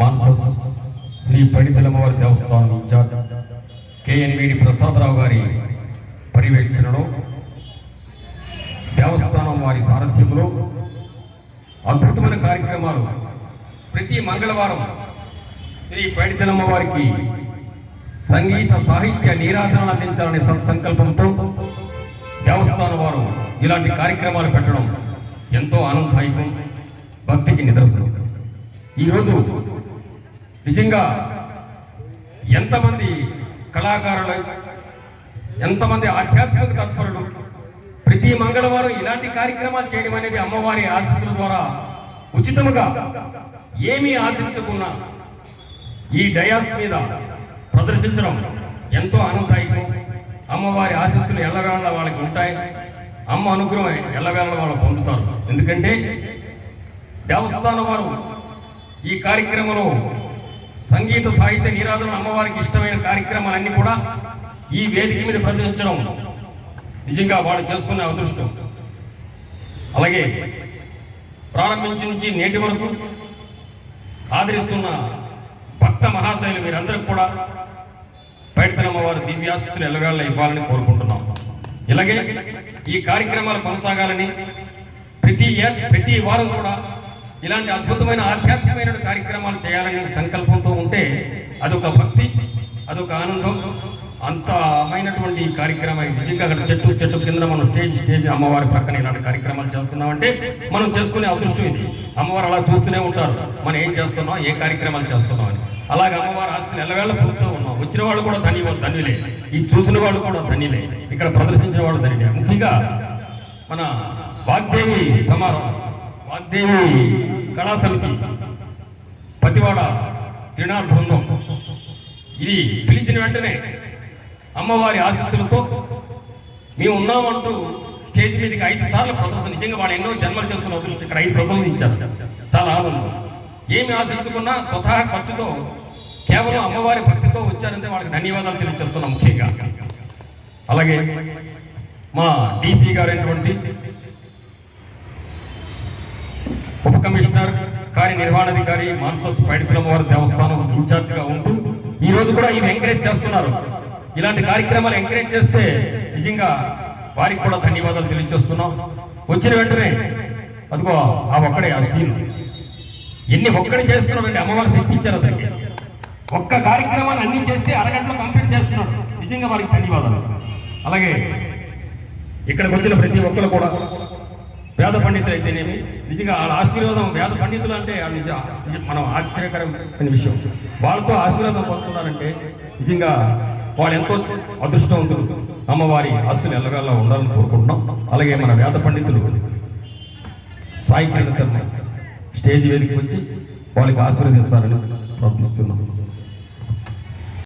మాన్సస్ శ్రీ పడితలమ్మవారి దేవస్థానం incharge కేఎన్విడి Prasadarao గారి పర్యవేక్షణలో దేవస్థానం వారి సారథ్యంలో అద్భుతమైన కార్యక్రమాలు ప్రతి మంగళవారం శ్రీ పైడితలమ్మ వారికి సంగీత సాహిత్య నీరాధనలు అందించాలనే సత్ సంకల్పంతో దేవస్థానం వారు ఇలాంటి కార్యక్రమాలు పెట్టడం ఎంతో ఆనందదాయకం భక్తికి నిదర్శనం. ఈరోజు నిజంగా ఎంతమంది కళాకారులు ఎంతమంది ఆధ్యాత్మిక తత్పరులు ప్రతి మంగళవారం ఇలాంటి కార్యక్రమాలు చేయడం అనేది అమ్మవారి ఆశీస్సుల ద్వారా ఉచితముగా ఏమీ ఆశించకున్నా ఈ డయాస్ మీద ప్రదర్శించడం ఎంతో ఆనందదాయకం. అమ్మవారి ఆశీస్సులు ఎల్లవేళ వాళ్ళకి ఉంటాయి. అమ్మ అనుగ్రహం ఎల్లవేళ వాళ్ళు పొందుతారు. ఎందుకంటే దేవస్థానం వారు ఈ కార్యక్రమంలో సంగీత సాహిత్య నీరాధన అమ్మవారికి ఇష్టమైన కార్యక్రమాలన్నీ కూడా ఈ వేదిక మీద ప్రదర్శించడం నిజంగా వాళ్ళు చేసుకునే అదృష్టం. అలాగే ప్రారంభించి నుంచి నేటి వరకు ఆదరిస్తున్న భక్త మహాశైలు మీరందరికి కూడా పైడితనమ్మ వారి దివ్యాశిస్తులు ఎల్లవేళ ఇవ్వాలని కోరుకుంటున్నాం. ఇలాగే ఈ కార్యక్రమాలు కొనసాగాలని ప్రతి ఏ ప్రతి వారం కూడా ఇలాంటి అద్భుతమైన ఆధ్యాత్మికమైన కార్యక్రమాలు చేయాలని సంకల్పం అంటే అదొక భక్తి అదొక ఆనందం. అంతమైనటువంటి కార్యక్రమం నిజంగా అక్కడ చెట్టు చెట్టు కింద మనం స్టేజ్ స్టేజ్ అమ్మవారి పక్కన ఇలాంటి కార్యక్రమాలు చేస్తున్నామంటే మనం చేసుకునే అదృష్టం ఇది. అమ్మవారు అలా చూస్తూనే ఉంటారు. మనం ఏం చేస్తున్నాం ఏ కార్యక్రమాలు చేస్తున్నాం అని. అలాగే అమ్మవారి ఆస్తులు ఎల్లవేళ పొందుతూ ఉన్నాం. వచ్చిన వాళ్ళు కూడా ధని ధన్యులే. ఈ చూసిన వాళ్ళు కూడా ధన్యులే. ఇక్కడ ప్రదర్శించిన వాళ్ళు ధన్యులే. ముఖ్యంగా మన వాగ్దేవి సమారం వాగ్దేవి కళా సమితి పతివాడ త్రినాథ్ బృందం. ఇది పిలిచిన వెంటనే అమ్మవారి ఆశీస్సులతో మేము ఉన్నామంటూ స్టేజ్ మీదకి ఐదు సార్లు ప్రదర్శన. నిజంగా వాళ్ళు ఎన్నో జన్మలు చేసుకున్న అదృష్టం. ఇక్కడ ఐదు ప్రదర్శనలు ఇచ్చారు. చాలా ఆనందం. ఏమి ఆశించుకున్నా స్వతహా ఖర్చుతో కేవలం అమ్మవారి భక్తితో వచ్చారంటే వాళ్ళకి ధన్యవాదాలు తెలియజేస్తున్నాం ముఖ్యంగా. అలాగే మా డీసీ గారైనటువంటి ఉప కమిషనర్ కార్యనిర్వహణాధికారి మాన్సస్ పైడికులమ్మవారి దేవస్థానం ఇన్ఛార్జ్గా ఉంటూ ఈ రోజు కూడా ఇవి ఎంకరేజ్ చేస్తున్నారు. ఇలాంటి కార్యక్రమాలు ఎంకరేజ్ చేస్తే నిజంగా వారికి కూడా ధన్యవాదాలు తెలియజేస్తున్నాం. వచ్చిన వెంటనే అదిగో ఆ ఒక్కడే ఆ సీన్. ఎన్ని ఒక్కడి చేస్తున్నాడండి అమ్మవారి శక్తి ఇచ్చారు అతనికి. ఒక్క కార్యక్రమాన్ని అన్ని చేస్తే అరగంటలో కంప్లీట్ చేస్తున్నాడు. నిజంగా వారికి ధన్యవాదాలు. అలాగే ఇక్కడికి వచ్చిన ప్రతి ఒక్కరు కూడా వేద పండితులు అయితేనేమి నిజంగా వాళ్ళ ఆశీర్వాదం వేద పండితులు అంటే నిజ మనం ఆశ్చర్యకరమైన విషయం. వాళ్ళతో ఆశీర్వాదం పొందుతున్నారంటే నిజంగా వాళ్ళు ఎంతో అదృష్టవంతులు. అమ్మవారి ఆస్తులు ఎల్లవేళ ఉండాలని కోరుకుంటున్నాం. అలాగే మన వేద పండితులు సాయి కిరణ్ శర్మ స్టేజ్ వేదిక వచ్చి వాళ్ళకి ఆశీర్వదిస్తారని ప్రార్థిస్తున్నాం.